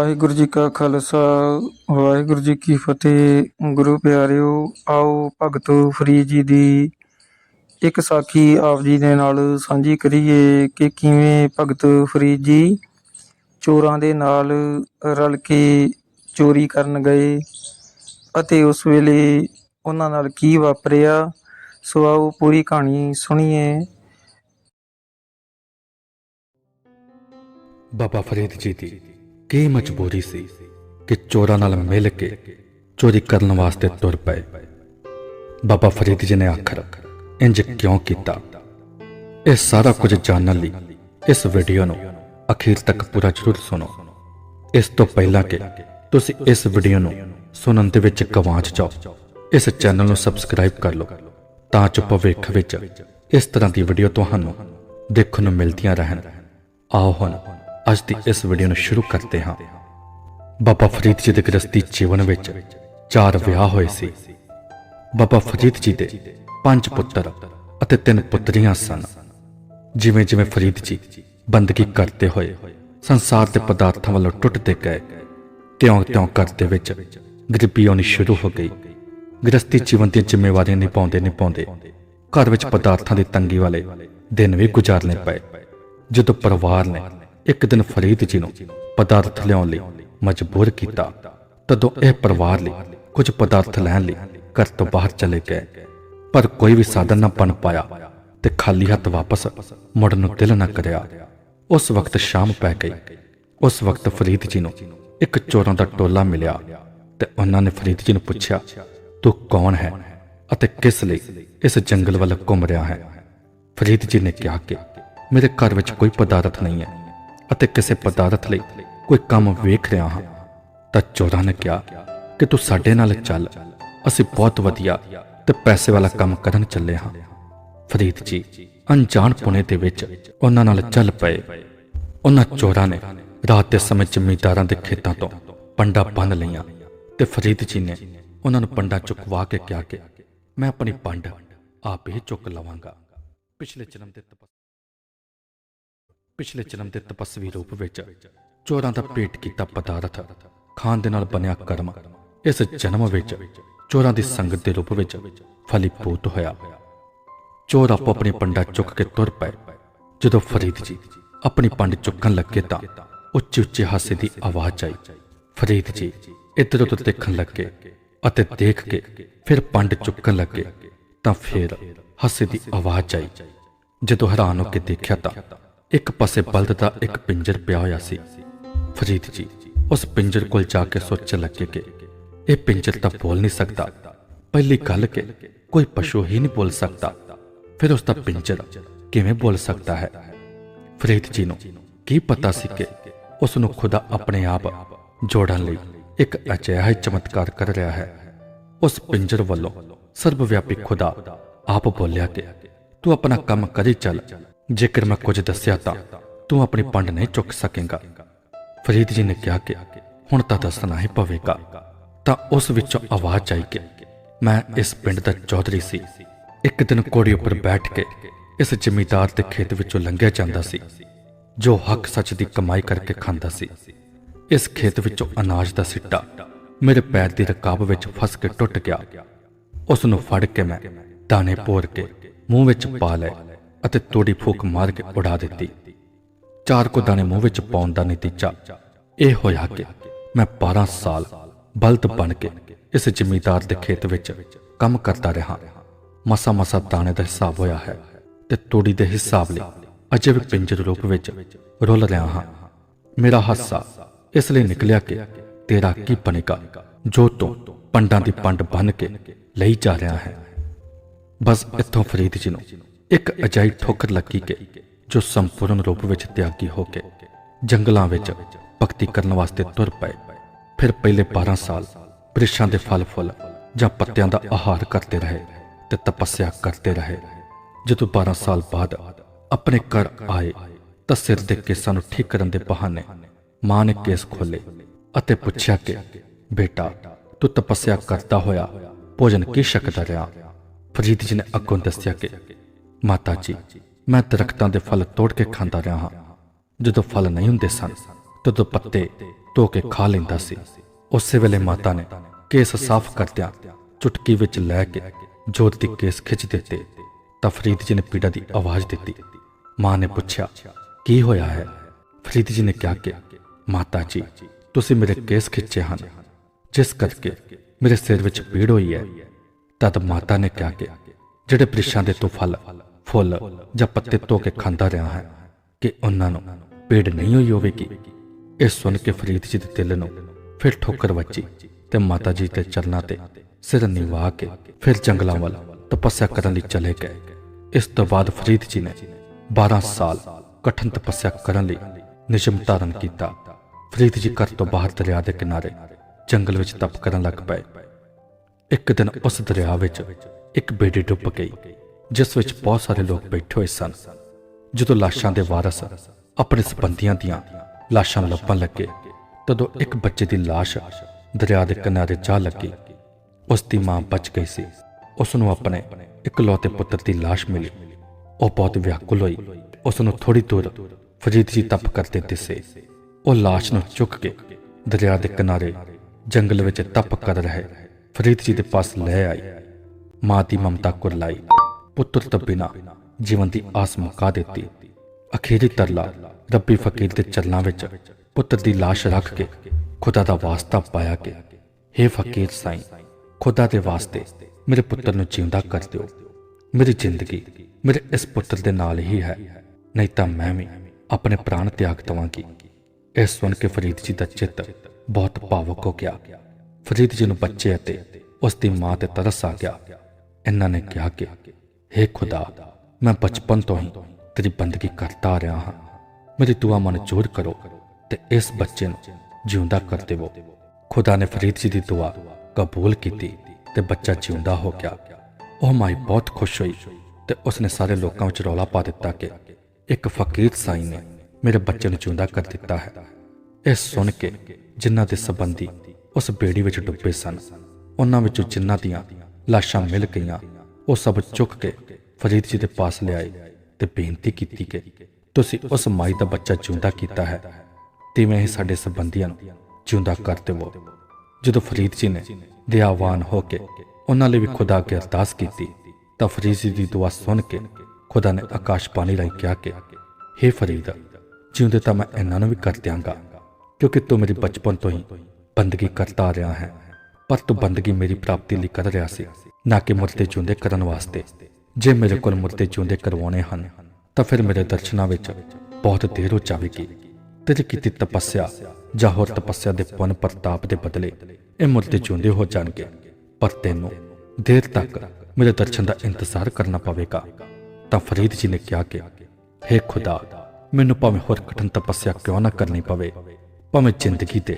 ਵਾਹਿਗੁਰੂ ਜੀ ਕਾ ਖਾਲਸਾ, ਵਾਹਿਗੁਰੂ ਜੀ ਕੀ ਫਤਿਹ। ਗੁਰੂ ਪਿਆਰਿਓ, ਆਓ ਭਗਤ ਫਰੀਦ ਜੀ ਦੀ ਇੱਕ ਸਾਖੀ ਆਪ ਜੀ ਦੇ ਨਾਲ ਸਾਂਝੀ ਕਰੀਏ ਕਿ ਕਿਵੇਂ ਭਗਤ ਫਰੀਦ ਜੀ ਚੋਰਾਂ ਦੇ ਨਾਲ ਰਲ ਕੇ ਚੋਰੀ ਕਰਨ ਗਏ ਅਤੇ ਉਸ ਵੇਲੇ ਉਹਨਾਂ ਨਾਲ ਕੀ ਵਾਪਰਿਆ? ਸੋ ਆਓ ਪੂਰੀ ਕਹਾਣੀ ਸੁਣੀਏ। ਬਾਬਾ ਫਰੀਦ ਜੀ ਦੀ ਕੀ ਮਜਬੂਰੀ ਸੀ ਕਿ ਚੋਰਾਂ ਨਾਲ ਮਿਲ ਕੇ ਚੋਰੀ ਕਰਨ ਵਾਸਤੇ ਤੁਰ ਪਏ? ਬਾਬਾ ਫਰੀਦ ਜੀ ਨੇ ਆਖਰ, ਇੰਜ ਕਿਉਂ ਕੀਤਾ? ਇਹ ਸਾਰਾ ਕੁਝ ਜਾਣਨ ਲਈ ਇਸ ਵੀਡੀਓ ਨੂੰ ਅਖੀਰ ਤੱਕ ਪੂਰਾ ਜ਼ਰੂਰ ਸੁਣੋ। ਇਸ ਤੋਂ ਪਹਿਲਾਂ ਕਿ ਤੁਸੀਂ ਇਸ ਵੀਡੀਓ ਨੂੰ ਸੁਣਨ ਦੇ ਵਿੱਚ ਗਵਾਚ ਜਾਓ। ਇਸ ਚੈਨਲ ਨੂੰ ਸਬਸਕ੍ਰਾਈਬ ਕਰ ਲਓ ਤਾਂ ਜੋ ਭਵਿੱਖ ਵਿੱਚ ਇਸ ਤਰ੍ਹਾਂ ਦੀ ਵੀਡੀਓ ਤੁਹਾਨੂੰ ਦੇਖਣ ਨੂੰ ਮਿਲਦੀਆਂ ਰਹਿਣ। ਆਓ ਹੁਣ ਅੱਜ ਦੀ ਇਸ ਵੀਡੀਓ ਨੂੰ ਸ਼ੁਰੂ ਕਰਦੇ ਹਾਂ। ਬਾਬਾ ਫਰੀਦ ਜੀ ਦੇ ਗ੍ਰਸਤੀ ਜੀਵਨ ਵਿੱਚ ਚਾਰ ਵਿਆਹ ਹੋਏ ਸੀ। ਬਾਬਾ ਫਰੀਦ ਜੀ ਦੇ ਪੰਜ ਪੁੱਤਰ ਅਤੇ ਤਿੰਨ ਪੁੱਤਰੀਆਂ ਸਨ। ਜਿਵੇਂ ਜਿਵੇਂ ਫਰੀਦ ਜੀ ਬੰਦਗੀ ਕਰਦੇ ਹੋਏ ਸੰਸਾਰ ਦੇ ਪਦਾਰਥਾਂ ਵੱਲੋਂ ਟੁੱਟਦੇ ਗਏ ਤਿਉਂ-ਤਿਉਂ ਕਰਦੇ ਵਿੱਚ ਗਰੀਬੀ ਆਉਣੀ ਸ਼ੁਰੂ ਹੋ ਗਈ। ਗ੍ਰਸਤੀ ਜੀਵਨ ਦੀਆਂ ਜ਼ਿੰਮੇਵਾਰੀਆਂ ਨਿਭਾਉਂਦੇ ਨਿਭਾਉਂਦੇ ਘਰ ਵਿੱਚ ਪਦਾਰਥਾਂ ਦੀ ਤੰਗੀ ਵਾਲੇ ਦਿਨ ਵੀ ਗੁਜ਼ਾਰਨੇ ਪਏ, ਜਦੋਂ ਪਰਿਵਾਰ ਨੇ ਇੱਕ ਦਿਨ ਫਰੀਦ ਜੀ ਨੂੰ ਪਦਾਰਥ ਲਿਆਉਣ ਲਈ ਮਜਬੂਰ ਕੀਤਾ। ਤਦੋਂ ਇਹ ਪਰਿਵਾਰ ਲਈ ਕੁਝ ਪਦਾਰਥ ਲੈਣ ਲਈ ਘਰ ਤੋਂ ਬਾਹਰ ਚਲੇ ਗਏ। ਪਰ ਕੋਈ ਵੀ ਸਾਧਨ ਨਾ ਬਣ ਪਾਇਆ ਤੇ ਖਾਲੀ ਹੱਥ ਵਾਪਸ ਮੁੜਨ ਨੂੰ ਦਿਲ ਨਾ ਕਰਿਆ। ਉਸ ਵਕਤ ਸ਼ਾਮ ਪੈ ਗਈ। ਉਸ ਵਕਤ ਫਰੀਦ ਜੀ ਨੂੰ ਇੱਕ ਚੋਰਾਂ ਦਾ ਟੋਲਾ ਮਿਲਿਆ ਤੇ ਉਹਨਾਂ ਨੇ ਫਰੀਦ ਜੀ ਨੂੰ ਪੁੱਛਿਆ, ਤੂੰ ਕੌਣ ਹੈ ਅਤੇ ਕਿਸ ਲਈ ਇਸ ਜੰਗਲ ਵੱਲ ਘੁੰਮ ਰਿਹਾ ਹੈ? ਫਰੀਦ ਜੀ ਨੇ ਕਿਹਾ ਕਿ ਮੇਰੇ ਘਰ ਵਿੱਚ ਕੋਈ ਪਦਾਰਥ ਨਹੀਂ ਹੈ। ਅਤੇ ਕਿਸੇ ਪਦਾਰਥ ਲਈ ਕੋਈ ਕੰਮ ਵੇਖ ਰਿਹਾ ਹਾਂ, ਤਾਂ ਚੋਰਾਂ ਨੇ ਕਿਹਾ ਕਿ ਤੂੰ ਸਾਡੇ ਨਾਲ ਚੱਲ। ਅਸੀਂ ਬਹੁਤ ਵਧੀਆ ਤੇ ਪੈਸੇ ਵਾਲਾ ਕੰਮ ਕਰਨ ਚੱਲੇ ਹਾਂ। ਫਰੀਦ ਜੀ, ਅਣਜਾਣ ਪੁਣੇ ਦੇ ਵਿੱਚ ਉਹਨਾਂ ਨਾਲ ਚੱਲ ਪਏ। ਉਹਨਾਂ ਚੋਰਾਂ ਨੇ ਰਾਤ ਦੇ ਸਮੇਂ ਜ਼ਮੀਂਦਾਰਾਂ ਦੇ ਖੇਤਾਂ ਤੋਂ ਪੰਡਾ ਬੰਨ ਲਈਆਂ ਤੇ ਫਰੀਦ ਜੀ ਨੇ ਉਹਨਾਂ ਨੂੰ ਪੰਡਾ ਚੁਕਵਾ ਕੇ ਕਿਹਾ ਕਿ ਮੈਂ ਆਪਣੀ ਪੰਡ ਆਪ ਹੀ ਚੁੱਕ ਲਵਾਂਗਾ। ਪਿਛਲੇ ਜਨਮ ਦੇ ਪਿਛਲੇ ਜਨਮ ਦੇ ਤਪਸਵੀ ਰੂਪ ਵਿੱਚ ਚੋਰਾਂ ਦਾ ਭੇਟ ਕੀਤਾ ਪਦਾਰਥ, ਖਾਨ ਦੇ ਨਾਲ ਬਣਿਆ ਕਰਮ। ਇਸ ਜਨਮ ਵਿੱਚ ਚੋਰਾਂ ਦੀ ਸੰਗਤ ਦੇ ਰੂਪ ਵਿੱਚ ਫਲੀਭੂਤ ਹੋਇਆ। ਚੋਰ ਆਪੋ ਆਪਣੀ ਪੰਡਾ ਚੁੱਕ ਕੇ ਤੁਰ ਪਏ। ਜਦੋਂ ਫਰੀਦ ਜੀ ਆਪਣੀ ਪੰਡ ਚੁੱਕਣ ਲੱਗੇ ਤਾਂ ਉੱਚੀ ਉੱਚੀ ਹਾਸੇ ਦੀ ਆਵਾਜ਼ ਆਈ। ਫਰੀਦ ਜੀ ਇੱਧਰ ਉੱਧਰ ਦੇਖਣ ਲੱਗੇ ਅਤੇ ਦੇਖ ਕੇ ਫਿਰ ਪੰਡ ਚੁੱਕਣ ਲੱਗੇ ਤਾਂ ਫਿਰ ਹਾਸੇ ਦੀ ਆਵਾਜ਼ ਆਈ। ਜਦੋਂ ਹੈਰਾਨ ਹੋ ਕੇ ਦੇਖਿਆ ਤਾਂ ਇੱਕ ਪਾਸੇ ਬਲਦ ਦਾ ਇੱਕ ਪਿੰਜਰ ਪਿਆ ਹੋਇਆ ਸੀ। ਫਰੀਦ ਜੀ, ਉਸ ਪਿੰਜਰ ਕੋਲ ਜਾ ਕੇ ਸੋਚਣ ਲੱਗੇ ਕਿ ਇਹ ਪਿੰਜਰ ਤਾਂ ਬੋਲ ਨਹੀਂ ਸਕਦਾ। ਪਹਿਲੀ ਗੱਲ ਕਿ ਕੋਈ ਪਸ਼ੂ ਹੀ ਨਹੀਂ ਬੋਲ ਸਕਦਾ। ਫਿਰ ਉਸ ਦਾ ਪਿੰਜਰ ਕਿਵੇਂ ਬੋਲ ਸਕਦਾ ਹੈ? ਫਰੀਦ ਜੀ ਨੂੰ ਕੀ ਪਤਾ ਸੀ ਕਿ ਉਸ ਨੂੰ ਖੁਦਾ ਆਪਣੇ ਆਪ ਜੋੜਨ ਲਈ ਇੱਕ ਅਜਿਹਾ ਹੀ ਚਮਤਕਾਰ ਕਰ ਰਿਹਾ ਹੈ। ਉਸ ਪਿੰਜਰ ਵੱਲੋਂ ਸਰਬਵਿਆਪੀ ਖੁਦਾ ਆਪ ਬੋਲਿਆ ਕਿ ਤੂੰ ਆਪਣਾ ਕੰਮ ਕਰੀ ਚੱਲ। ਜੇਕਰ ਮੈਂ ਕੁਝ ਦੱਸਿਆ ਤਾਂ ਤੂੰ ਆਪਣੀ ਪੰਡ ਨਹੀਂ ਚੁੱਕ ਸਕੇਗਾ। ਫਰੀਦ ਜੀ ਨੇ ਕਿਹਾ ਕਿ ਹੁਣ ਤਾਂ ਦੱਸਣਾ ਹੀ ਪਵੇਗਾ। ਤਾਂ ਉਸ ਵਿੱਚੋਂ ਆਵਾਜ਼ ਆਈ ਕਿ ਮੈਂ ਇਸ ਪਿੰਡ ਦਾ ਚੌਧਰੀ ਸੀ। ਇੱਕ ਦਿਨ ਕੋੜੀ ਉੱਪਰ ਬੈਠ ਕੇ ਇਸ ਜ਼ਮੀਦਾਰ ਦੇ ਖੇਤ ਵਿੱਚੋਂ ਲੰਘਿਆ ਜਾਂਦਾ ਸੀ, ਜੋ ਹੱਕ ਸੱਚ ਦੀ ਕਮਾਈ ਕਰਕੇ ਖਾਂਦਾ ਸੀ। ਇਸ ਖੇਤ ਵਿੱਚੋਂ ਅਨਾਜ ਦਾ ਸਿੱਟਾ ਮੇਰੇ ਪੈਰ ਦੀ ਰਕਾਬ ਵਿੱਚ ਫਸ ਕੇ ਟੁੱਟ ਗਿਆ। ਉਸ ਨੂੰ ਫੜ ਕੇ ਮੈਂ ਦਾਣੇ ਪੋਰ ਕੇ ਮੂੰਹ ਵਿੱਚ ਪਾ ਲਏ। ਅਤੇ ਤੋੜੀ ਫੂਕ ਮਾਰ ਕੇ ਉਡਾ ਦਿੱਤੀ। ਚਾਰ ਕੋ ਦਾਣੇ ਮੂੰਹ ਵਿੱਚ ਪਾਉਣ ਦਾ ਨਤੀਜਾ ਇਹ ਹੋਇਆ ਕਿ ਮੈਂ 12 ਸਾਲ ਬਲਦ ਬਣ ਕੇ ਇਸ ਜ਼ਮੀਂਦਾਰ ਦੇ ਖੇਤ ਵਿੱਚ ਕੰਮ ਕਰਦਾ ਰਿਹਾ। ਮਸਾ ਮਸਾ ਦਾਣੇ ਦਾ ਹਿਸਾਬ ਹੋਇਆ ਹੈ ਤੇ ਤੋੜੀ ਦੇ ਹਿਸਾਬ ਲਈ ਅਜੇ ਵੀ ਪਿੰਜਰ ਰੂਪ ਵਿੱਚ ਰੁੱਲ ਰਿਹਾ ਹਾਂ। ਮੇਰਾ ਹਾਸਾ ਇਸ ਲਈ ਨਿਕਲਿਆ ਕਿ ਤੇਰਾ ਕੀ ਬਣੇਗਾ, ਜੋ ਤੂੰ ਪੰਡਾਂ ਦੀ ਪੰਡ ਬਨ ਕੇ ਲਈ ਜਾ ਰਿਹਾ ਹੈ। ਬਸ ਇੱਥੋਂ ਫਰੀਦ ਜੀ ਨੂੰ ਇੱਕ ਅਜਾਈ ਠੋਕਰ ਲੱਗੀ ਕਿ ਜੋ ਸੰਪੂਰਨ ਰੂਪ ਵਿੱਚ ਤਿਆਗੀ ਹੋ ਕੇ ਜੰਗਲਾਂ ਵਿੱਚ ਭਗਤੀ ਕਰਨ ਵਾਸਤੇ ਤੁਰ ਪਏ। ਫਿਰ ਪਹਿਲੇ 12 ਸਾਲ ਬ੍ਰਿਸ਼ਾਂ ਦੇ ਫਲ ਫੁੱਲ ਜਾਂ ਪੱਤਿਆਂ ਦਾ ਆਹਾਰ ਕਰਦੇ ਰਹੇ ਤੇ ਤਪੱਸਿਆ ਕਰਦੇ ਰਹੇ। ਜਦੋਂ 12 ਸਾਲ ਬਾਅਦ ਆਪਣੇ ਘਰ ਆਏ ਤਾਂ ਸਿਰ ਦੇ ਕੇਸਾਂ ਨੂੰ ਠੀਕ ਕਰਨ ਦੇ ਬਹਾਨੇ ਮਾਂ ਨੇ ਕੇਸ ਖੋਲੇ ਅਤੇ ਪੁੱਛਿਆ ਕਿ, ਬੇਟਾ, ਤੂੰ ਤਪੱਸਿਆ ਕਰਦਾ ਹੋਇਆ ਭੋਜਨ ਕੀ ਛਕਦਾ ਰਿਹਾ? ਫਰੀਦ ਜੀ ਨੇ ਅੱਗੋਂ ਦੱਸਿਆ ਕਿ ਮਾਤਾ ਜੀ, ਮੈਂ ਦਰਖਤਾਂ ਦੇ ਫਲ ਤੋੜ ਕੇ ਖਾਂਦਾ ਰਿਹਾ ਹਾਂ। ਜਦੋਂ ਫਲ ਨਹੀਂ ਹੁੰਦੇ ਸਨ, ਤਦੋਂ ਪੱਤੇ ਧੋ ਕੇ ਖਾ ਲੈਂਦਾ ਸੀ। ਉਸੇ ਵੇਲੇ ਮਾਤਾ ਨੇ ਕੇਸ ਸਾਫ਼ ਕਰਦਿਆਂ ਚੁਟਕੀ ਵਿੱਚ ਲੈ ਕੇ ਜੋਤ ਦੀ ਕੇਸ ਖਿੱਚ ਦਿੱਤੇ। ਤਾਂ ਫਰੀਦ ਜੀ ਨੇ ਪੀੜਾ ਦੀ ਆਵਾਜ਼ ਦਿੱਤੀ। ਮਾਂ ਨੇ ਪੁੱਛਿਆ, ਕੀ ਹੋਇਆ ਹੈ? ਫਰੀਦ ਜੀ ਨੇ ਕਿਹਾ ਕਿ, ਮਾਤਾ ਜੀ, ਤੁਸੀਂ ਮੇਰੇ ਕੇਸ ਖਿੱਚੇ ਹਨ। ਜਿਸ ਕਰਕੇ ਮੇਰੇ ਸਿਰ ਵਿੱਚ ਪੀੜ ਹੋਈ ਹੈ। ਤਦ ਮਾਤਾ ਨੇ ਕਿਹਾ ਕਿ, ਜਿਹੜੇ ਬ੍ਰਿਸ਼ਾਂ ਦੇ ਤੋਂ ਫਲ ਫੁੱਲ ਜਾਂ ਪੱਤੇ ਧੋ ਕੇ ਖਾਂਦਾ ਰਿਹਾ ਹੈ ਕਿ ਉਹਨਾਂ ਨੂੰ ਪੀੜ ਨਹੀਂ ਹੋਈ ਹੋਵੇਗੀ। ਇਹ ਸੁਣ ਕੇ ਫਰੀਦ ਜੀ ਦੇ ਦਿਲ ਨੂੰ ਫਿਰ ਠੋਕਰ ਵੱਜੀ ਤੇ ਮਾਤਾ ਜੀ ਦੇ ਚਰਨਾਂ ਤੇ ਸਿਰ ਨਿਵਾ ਕੇ ਫਿਰ ਜੰਗਲਾਂ ਵੱਲ ਤਪੱਸਿਆ ਕਰਨ ਲਈ ਚਲੇ ਗਏ। ਇਸ ਤੋਂ ਬਾਅਦ ਫਰੀਦ ਜੀ ਨੇ 12 ਸਾਲ ਕਠਨ ਤਪੱਸਿਆ ਕਰਨ ਲਈ ਨਿਯਮ ਧਾਰਨ ਕੀਤਾ। ਫਰੀਦ ਜੀ ਘਰ ਤੋਂ ਬਾਹਰ ਦਰਿਆ ਦੇ ਕਿਨਾਰੇ ਜੰਗਲ ਵਿੱਚ ਤਪ ਕਰਨ ਲੱਗ ਪਏ। ਇੱਕ ਦਿਨ ਉਸ ਦਰਿਆ ਵਿੱਚ ਇੱਕ ਬੇੜੀ ਡੁੱਬ ਗਈ। ਜਿਸ ਵਿੱਚ ਬਹੁਤ ਸਾਰੇ ਲੋਕ ਬੈਠੇ ਹੋਏ ਸਨ। ਜਦੋਂ ਲਾਸ਼ਾਂ ਦੇ ਵਾਰਸ ਆਪਣੇ ਸਬੰਧੀਆਂ ਦੀਆਂ ਲਾਸ਼ਾਂ ਲੱਭਣ ਲੱਗੇ, ਤਦੋਂ ਇੱਕ ਬੱਚੇ ਦੀ ਲਾਸ਼ ਦਰਿਆ ਦੇ ਕਿਨਾਰੇ ਜਾ ਲੱਗੀ। ਉਸ ਦੀ ਮਾਂ ਬਚ ਗਈ ਸੀ। ਉਸ ਨੂੰ ਆਪਣੇ ਇਕਲੌਤੇ ਪੁੱਤਰ ਦੀ ਲਾਸ਼ ਮਿਲੀ। ਉਹ ਬਹੁਤ ਵਿਆਕੁਲ ਹੋਈ। ਉਸ ਨੂੰ ਥੋੜੀ ਦੂਰ ਫਰੀਦ ਜੀ ਤਪ ਕਰਦੇ ਦਿਸੇ ਉਹ ਲਾਸ਼ ਨੂੰ ਚੁੱਕ ਕੇ ਦਰਿਆ ਦੇ ਕਿਨਾਰੇ ਜੰਗਲ ਵਿੱਚ ਤਪ ਕਰ ਰਹੇ ਫਰੀਦ ਜੀ ਦੇ ਪਾਸ ਲੈ ਆਈ। ਮਾਂ ਦੀ ਮਮਤਾ ਕੁਰਲਾਈ। ਪੁੱਤਰ ਤੋਂ ਬਿਨਾ ਜੀਵਨ ਦੀ ਆਸ ਮੁਕਾ ਦਿੱਤੀ। ਅਖੀਰੀ ਤਰਲਾ, ਰੱਬੀ ਫਕੀਰ ਦੇ ਚਰਨਾਂ ਵਿੱਚ ਪੁੱਤਰ ਦੀ ਲਾਸ਼ ਰੱਖ ਕੇ ਖੁਦਾ ਦਾ ਵਾਸਤਾ ਪਾਇਆ ਕਿ हे ਫਕੀਰ ਸਾਈਂ, ਖੁਦਾ ਦੇ ਵਾਸਤੇ ਮੇਰੇ ਪੁੱਤਰ ਨੂੰ ਜਿਉਂਦਾ ਕਰ ਦਿਓ। ਮੇਰੀ ਜ਼ਿੰਦਗੀ ਮੇਰੇ ਇਸ ਪੁੱਤਰ ਦੇ ਨਾਲ ਹੀ ਹੈ, ਨਹੀਂ ਤਾਂ ਮੈਂ ਵੀ ਆਪਣੇ ਪ੍ਰਾਣ ਤਿਆਗ ਦਵਾਂਗੀ। ਇਹ ਸੁਣ ਕੇ ਫਰੀਦ ਜੀ ਦਾ ਚਿੱਤ ਬਹੁਤ ਭਾਵੁਕ ਹੋ ਗਿਆ। ਫਰੀਦ ਜੀ ਨੂੰ ਬੱਚੇ ਅਤੇ ਉਸ ਦੀ ਮਾਂ ਤੇ ਤਰਸ ਆ ਗਿਆ। ਇਹਨਾਂ ਨੇ ਕਿਹਾ ਕਿ हे ਖੁਦਾ, ਮੈਂ ਬਚਪਨ ਤੋਂ ਹੀ ਤੇਰੀ ਬੰਦਗੀ ਕਰਦਾ ਆ ਰਿਹਾ ਹਾਂ। ਮੇਰੀ ਦੁਆ ਮਨਜ਼ੂਰ ਕਰੋ ਤੇ ਇਸ ਬੱਚੇ ਨੂੰ ਜਿਉਂਦਾ ਕਰ ਦੇਵੋ। ਖੁਦਾ ਨੇ ਫਰੀਦ ਜੀ ਦੀ ਦੁਆ ਕਬੂਲ ਕੀਤੀ ਤੇ ਬੱਚਾ ਜਿਉਂਦਾ ਹੋ ਗਿਆ। ਉਹ ਮਾਈ ਬਹੁਤ ਖੁਸ਼ ਹੋਈ ਤੇ ਉਸਨੇ ਸਾਰੇ ਲੋਕਾਂ ਵਿੱਚ ਰੌਲਾ ਪਾ ਦਿੱਤਾ ਕਿ ਇੱਕ ਫਕੀਰ ਸਾਈਂ ਨੇ ਮੇਰੇ ਬੱਚੇ ਨੂੰ ਜਿਉਂਦਾ ਕਰ ਦਿੱਤਾ ਹੈ। ਇਹ ਸੁਣ ਕੇ ਜਿਨ੍ਹਾਂ ਦੇ ਸੰਬੰਧੀ ਉਸ ਬੇੜੀ ਵਿੱਚ ਡੁੱਬੇ ਸਨ, ਉਹਨਾਂ ਵਿੱਚੋਂ ਜਿਨ੍ਹਾਂ ਦੀਆਂ ਲਾਸ਼ਾਂ ਮਿਲ ਗਈਆਂ ਉਹ ਸਭ ਚੁੱਕ ਕੇ ਫਰੀਦ ਜੀ ਦੇ ਪਾਸ ਲਿਆਏ ਤੇ ਬੇਨਤੀ ਕੀਤੀ ਕਿ ਤੁਸੀਂ ਉਸ ਮਾਈ ਦਾ ਬੱਚਾ ਜਿਉਂਦਾ ਕੀਤਾ ਹੈ, ਤਿਵੇਂ ਹੀ ਸਾਡੇ ਸੰਬੰਧੀਆਂ ਨੂੰ ਜਿਉਂਦਾ ਕਰ ਦੇਵੋ। ਜਦੋਂ ਫਰੀਦ ਜੀ ਨੇ ਦਿਆਵਾਨ ਹੋ ਕੇ ਉਹਨਾਂ ਲਈ ਵੀ ਖੁਦਾ ਅੱਗੇ ਅਰਦਾਸ ਕੀਤੀ, ਤਾਂ ਫਰੀਦ ਜੀ ਦੀ ਦੁਆ ਸੁਣ ਕੇ ਖੁਦਾ ਨੇ ਆਕਾਸ਼ ਪਾਣੀ ਰਾਹੀਂ ਕਿਹਾ ਕਿ हे ਫਰੀਦ, ਜਿਉਂਦੇ ਤਾਂ ਮੈਂ ਇਹਨਾਂ ਨੂੰ ਵੀ ਕਰ ਦਿਆਂਗਾ, ਕਿਉਂਕਿ ਤੂੰ ਮੇਰੀ ਬਚਪਨ ਤੋਂ ਹੀ ਬੰਦਗੀ ਕਰਤਾ ਰਿਹਾ ਹੈ, ਪਰ ਤੂੰ ਬੰਦਗੀ ਮੇਰੀ ਪ੍ਰਾਪਤੀ ਲਈ ਕਰ ਰਿਹਾ ਸੀ। ਨਾ ਕਿ ਮੁਰਦੇ ਜਿਉਂਦੇ ਕਰਨ ਵਾਸਤੇ। ਜੇ ਮੇਰੇ ਕੋਲ ਮੁਰਦੇ ਜਿਉਂਦੇ ਕਰਵਾਉਣੇ ਹਨ, ਤਾਂ ਫਿਰ ਮੇਰੇ ਦਰਸ਼ਨਾਂ ਵਿੱਚ ਬਹੁਤ ਦੇਰ ਹੋ ਜਾਵੇਗੀ। ਤੇਰੀ ਕੀਤੀ ਤਪੱਸਿਆ ਜਾਂ ਹੋਰ ਤਪੱਸਿਆ ਦੇ ਪੁੰਨ ਪ੍ਰਤਾਪ ਦੇ ਬਦਲੇ ਇਹ ਮੁਰਦੇ ਜਿਉਂਦੇ ਹੋ ਜਾਣਗੇ। ਪਰ ਤੈਨੂੰ ਦੇਰ ਤੱਕ ਮੇਰੇ ਦਰਸ਼ਨ ਦਾ ਇੰਤਜ਼ਾਰ ਕਰਨਾ ਪਵੇਗਾ। ਤਾਂ ਫਰੀਦ ਜੀ ਨੇ ਕਿਹਾ ਕਿ हे ਖੁਦਾ, ਮੈਨੂੰ ਭਾਵੇਂ ਹੋਰ ਕਠਿਨ ਤਪੱਸਿਆ ਕਿਉਂ ਨਾ ਕਰਨੀ ਪਵੇ, ਭਾਵੇਂ ਜ਼ਿੰਦਗੀ ਦੇ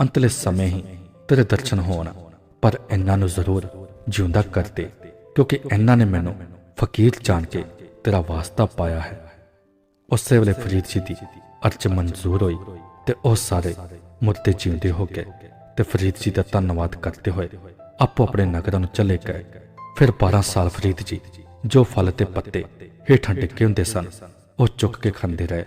ਅੰਤਲੇ ਸਮੇਂ ਹੀ ਤੇਰੇ ਦਰਸ਼ਨ ਹੋਣ, ਪਰ ਇਹਨਾਂ ਨੂੰ ਜ਼ਰੂਰ ਜਿਉਂਦਾ ਕਰ ਦੇ ਕਿਉਂਕਿ ਇਹਨਾਂ ਨੇ ਮੈਨੂੰ ਫਕੀਰ ਜਾਣ ਕੇ ਤੇਰਾ ਵਾਸਤਾ ਪਾਇਆ ਹੈ। ਉਸੇ ਵੇਲੇ ਫਰੀਦ ਜੀ ਦੀ ਅਰਜ਼ ਮਨਜ਼ੂਰ ਹੋਈ ਤੇ ਉਹ ਸਾਰੇ ਮੁਰਦੇ ਜਿਉਂਦੇ ਹੋ ਗਏ ਤੇ ਫਰੀਦ ਜੀ ਦਾ ਧੰਨਵਾਦ ਕਰਦੇ ਹੋਏ ਆਪੋ ਆਪਣੇ ਨਗਰਾਂ ਨੂੰ ਚਲੇ ਗਏ। ਫਿਰ 12 ਸਾਲ ਫਰੀਦ ਜੀ ਜੋ ਫਲ ਤੇ ਪੱਤੇ ਹੇਠਾਂ ਡਿੱਗੇ ਹੁੰਦੇ ਸਨ, ਉਹ ਚੁੱਕ ਕੇ ਖਾਂਦੇ ਰਹੇ।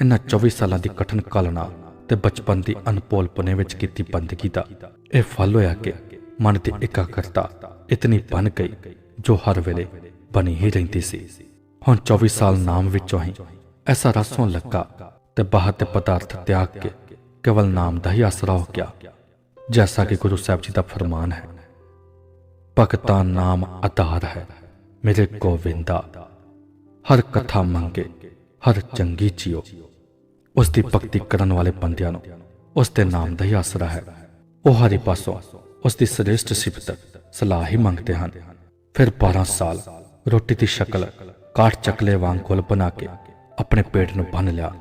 ਇਹਨਾਂ 24 ਸਾਲਾਂ ਦੀ ਕਠਨ ਕਾਲਣਾ ਤੇ ਬਚਪਨ ਦੀ ਅਨਪੋਲਪੁਨੇ ਵਿੱਚ ਕੀਤੀ ਬੰਦਗੀ ਦਾ ਇਹ ਫਲ ਹੋਇਆ ਕਿ ਮਨ ਦੀ ਇਕਾਗਰਤਾ ਇਤਨੀ ਬਣ ਗਈ ਜੋ ਹਰ ਵੇਲੇ ਬਣੀ ਹੀ ਰਹਿੰਦੀ ਸੀ। ਹੁਣ 24 ਸਾਲ ਨਾਮ ਵਿੱਚੋਂ ਹੀ ਐਸਾ ਰਸੋਂ ਲੱਗਾ ਤੇ ਬਾਹਰ ਦੇ ਪਦਾਰਥ ਤਿਆਗ ਕੇ ਕੇਵਲ ਨਾਮ ਦਾ ਹੀ ਆਸਰਾ ਹੋ ਗਿਆ, ਜੈਸਾ ਕਿ ਗੁਰੂ ਸਾਹਿਬ ਜੀ ਦਾ ਫਰਮਾਨ ਹੈ। ਭਗਤਾਂ ਨਾਮ ਆਧਾਰ ਹੈ ਮੇਰੇ ਗੋਵਿੰਦਾ, ਹਰ ਕਥਾ ਮੰਗੇ, ਹਰ ਚੰਗੀ ਚੀਓ ਉਸ ਦੀ ਭਗਤੀ ਕਰਨ ਵਾਲੇ ਬੰਦਿਆਂ ਨੂੰ ਉਸ ਦੇ ਨਾਮ ਦਾ ਹੀ ਆਸਰਾ ਹੈ। ਉਹ ਹਰੀ ਪਾਸੋਂ ਉਸ ਦੀ ਸ੍ਰੇਸ਼ਟ ਸਿਫਤ ਸਲਾਹ ਹੀ ਮੰਗਦੇ ਹਨ। ਫਿਰ 12 ਸਾਲ ਰੋਟੀ ਦੀ ਸ਼ਕਲ ਕਾਠ ਚੱਕਲੇ ਵਾਂਗ ਕੋਲ ਬਣਾ ਕੇ ਆਪਣੇ ਪੇਟ ਨੂੰ ਬੰਨ ਲਿਆ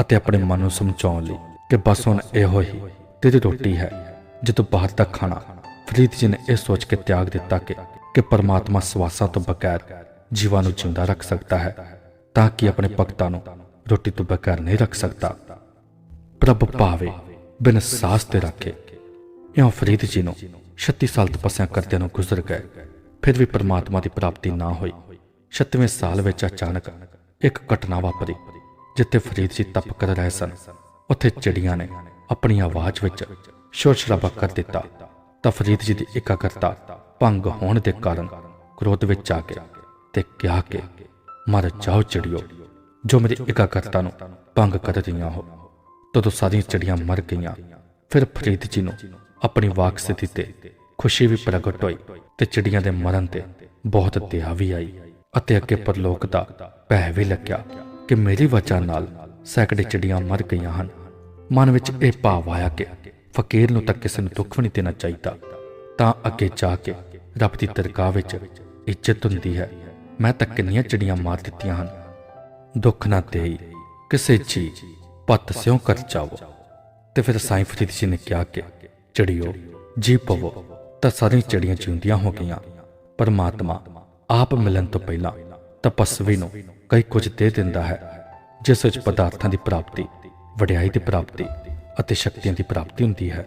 ਅਤੇ ਆਪਣੇ ਮਨ ਨੂੰ ਸਮਝਾਉਣ ਲਈ ਕਿ ਬਸ ਹੁਣ ਇਹੋ ਹੀ ਤੇਰੀ ਰੋਟੀ ਹੈ, ਜਦੋਂ ਬਾਹਰ ਦਾ ਖਾਣਾ ਫਰੀਦ ਜੀ ਨੇ ਇਹ ਸੋਚ ਕੇ ਤਿਆਗ ਦਿੱਤਾ ਕਿ ਕਿ ਪਰਮਾਤਮਾ ਸਵਾਸਾਂ ਤੋਂ ਬਗੈਰ ਜੀਵਾਂ ਨੂੰ ਜਿੰਦਾ ਰੱਖ ਸਕਦਾ ਹੈ, ਤਾਂ ਕਿ ਆਪਣੇ ਭਗਤਾਂ ਨੂੰ ਰੋਟੀ ਤੋਂ ਬਗੈਰ ਨਹੀਂ ਰੱਖ ਸਕਦਾ। ਪ੍ਰਭ ਭਾਵੇ ਬਿਨ ਸਾਸ ਤੇ ਰੱਖੇ ਇਉਂ ਫਰੀਦ ਜੀ ਨੂੰ 36 ਸਾਲ ਤਪੱਸਿਆ ਕਰਦਿਆਂ ਨੂੰ ਗੁਜ਼ਰ ਗਏ। ਫਿਰ ਵੀ ਪਰਮਾਤਮਾ ਦੀ ਪ੍ਰਾਪਤੀ ਨਾ ਹੋਈ। 36ਵੇਂ ਸਾਲ ਵਿੱਚ ਅਚਾਨਕ ਇੱਕ ਘਟਨਾ ਵਾਪਰੀ, ਜਿੱਥੇ ਫਰੀਦ ਜੀ ਤਪ ਕਰ ਰਹੇ ਸਨ। ਉੱਥੇ ਚਿੜੀਆਂ ਨੇ ਆਪਣੀ ਆਵਾਜ਼ ਵਿੱਚ ਸ਼ੋਰ ਸ਼ਰਾਬਾ ਕਰ ਦਿੱਤਾ। ਤਾਂ ਫਰੀਦ ਜੀ ਦੀ ਇਕਾਗਰਤਾ ਭੰਗ ਹੋਣ ਦੇ ਕਾਰਨ ਕ੍ਰੋਧ ਵਿੱਚ ਆ ਕੇ ਤੇ ਕਿਹਾ ਕਿ, ਮਰ, ਜਾਓ ਚਿੜੀਓ, ਜੋ ਮੇਰੀ ਇਕਾਗਰਤਾ ਨੂੰ ਭੰਗ ਕਰ ਰਹੀਆਂ ਹੋ। ਤਦੋਂ ਸਾਰੀਆਂ ਚਿੜੀਆਂ ਮਰ ਗਈਆਂ। ਫਿਰ ਫਰੀਦ ਜੀ ਨੂੰ ਆਪਣੀ ਵਾਕ ਸਥਿਤੀ ਤੇ ਖੁਸ਼ੀ ਵੀ ਪ੍ਰਗਟ ਹੋਈ ਤੇ ਚਿੜੀਆਂ ਦੇ ਮਰਨ ਤੇ ਬਹੁਤ ਦਇਆ ਵੀ ਆਈ ਅਤੇ ਅੱਗੇ ਪਰਲੋਕ ਦਾ ਭੈ ਵੀ ਲੱਗਿਆ ਕਿ ਮੇਰੀ ਵਚਨ ਨਾਲ ਸੈਂਕੜੇ ਚਿੜੀਆਂ ਮਰ ਗਈਆਂ ਹਨ। ਮਨ ਵਿੱਚ ਇਹ ਭਾਵ ਆਇਆ ਕਿ ਫਕੀਰ ਨੂੰ ਤਾਂ ਕਿਸੇ ਨੂੰ ਦੁੱਖ ਵੀ ਨਹੀਂ ਦੇਣਾ ਚਾਹੀਦਾ। ਤਾਂ ਅੱਗੇ ਜਾ ਕੇ ਰੱਬ ਦੀ ਦਰਗਾਹ ਵਿੱਚ ਇੱਜ਼ਤ ਹੁੰਦੀ ਹੈ। ਮੈਂ ਤਾਂ ਕਿੰਨੀਆਂ ਚਿੜੀਆਂ ਮਾਰ ਦਿੱਤੀਆਂ ਹਨ। ਦੁੱਖ ਨਾ ਦੇਈ ਕਿਸੇ ਜੀ ਪਤ ਸਿਉ ਕਰ ਜਾਵੋ। ਤੇ ਫਿਰ ਸਾਈਂ ਫਰੀਦ ਜੀ ਨੇ ਕਿਹਾ ਕਿ ਚਿੜੀਓ, ਜੀ ਪਵੋ, ਤਾਂ ਸਾਰੀਆਂ ਚਿੜੀਆਂ ਜਿਉਂਦੀਆਂ ਹੋ ਗਈਆਂ। ਪਰਮਾਤਮਾ ਆਪ ਮਿਲਣ ਤੋਂ ਪਹਿਲਾਂ ਤਪਸਵੀ ਨੂੰ ਕਈ ਕੁਝ ਦੇ ਦਿੰਦਾ ਹੈ, ਜਿਸ ਵਿੱਚ ਪਦਾਰਥਾਂ ਦੀ ਪ੍ਰਾਪਤੀ, ਵਡਿਆਈ ਦੀ ਪ੍ਰਾਪਤੀ ਅਤੇ ਸ਼ਕਤੀਆਂ ਦੀ ਪ੍ਰਾਪਤੀ ਹੁੰਦੀ ਹੈ।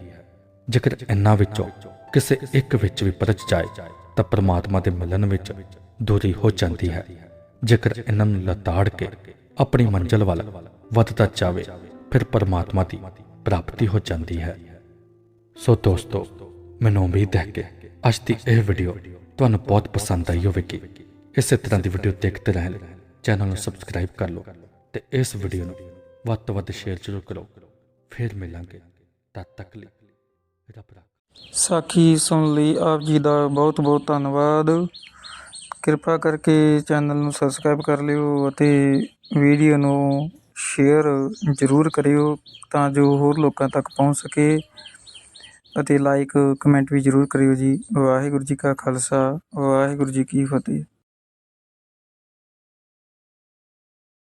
ਜੇਕਰ ਇਹਨਾਂ ਵਿੱਚੋਂ ਕਿਸੇ ਇੱਕ ਵਿੱਚ ਵੀ ਪਰਚ ਜਾਏ, ਤਾਂ ਪਰਮਾਤਮਾ ਦੇ ਮਿਲਣ ਵਿੱਚ ਦੂਰੀ ਹੋ ਜਾਂਦੀ ਹੈ। ਜੇਕਰ ਇਹਨਾਂ ਨੂੰ ਲਤਾੜ ਕੇ ਆਪਣੀ ਮੰਜ਼ਲ ਵੱਲ ਵੱਧਦਾ ਜਾਵੇ, ਫਿਰ ਪਰਮਾਤਮਾ ਦੀ ਪ੍ਰਾਪਤੀ ਹੋ ਜਾਂਦੀ ਹੈ। ਸੋ ਦੋਸਤੋ, ਮੈਨੂੰ ਉਮੀਦ ਹੈ ਕਿ ਅੱਜ ਦੀ ਇਹ ਵੀਡੀਓ ਤੁਹਾਨੂੰ ਬਹੁਤ ਪਸੰਦ ਆਈ ਹੋਵੇਗੀ। ਇਸੇ ਤਰ੍ਹਾਂ ਦੀ ਵੀਡੀਓ ਦੇਖਦੇ ਰਹਿਣ ਲਈ ਚੈਨਲ ਨੂੰ ਸਬਸਕ੍ਰਾਈਬ ਕਰ ਲਓ ਤੇ ਇਸ ਵੀਡੀਓ ਨੂੰ ਵੱਧ ਤੋਂ ਵੱਧ ਸ਼ੇਅਰ ਜ਼ਰੂਰ ਕਰੋ। ਫਿਰ ਮਿਲਾਂਗੇ। ਤਦ ਤੱਕ ਲਈ ਰੱਬ ਰੱਖ। ਸਾਖੀ ਸੁਣ ਲਈ ਆਪ ਜੀ ਦਾ ਬਹੁਤ ਬਹੁਤ ਧੰਨਵਾਦ। ਕਿਰਪਾ ਕਰਕੇ ਚੈਨਲ ਨੂੰ ਸਬਸਕ੍ਰਾਈਬ ਕਰ ਲਿਓ ਅਤੇ ਵੀਡੀਓ ਨੂੰ ਸ਼ੇਅਰ ਜ਼ਰੂਰ ਕਰਿਓ ਤਾਂ ਜੋ ਹੋਰ ਲੋਕਾਂ ਤੱਕ ਪਹੁੰਚ ਸਕੇ। ਅਤੇ ਲਾਈਕ ਕਮੈਂਟ ਵੀ ਜ਼ਰੂਰ ਕਰਿਓ ਜੀ। ਵਾਹਿਗੁਰੂ ਜੀ ਕਾ ਖਾਲਸਾ, ਵਾਹਿਗੁਰੂ ਜੀ ਕੀ ਫਤਿਹ।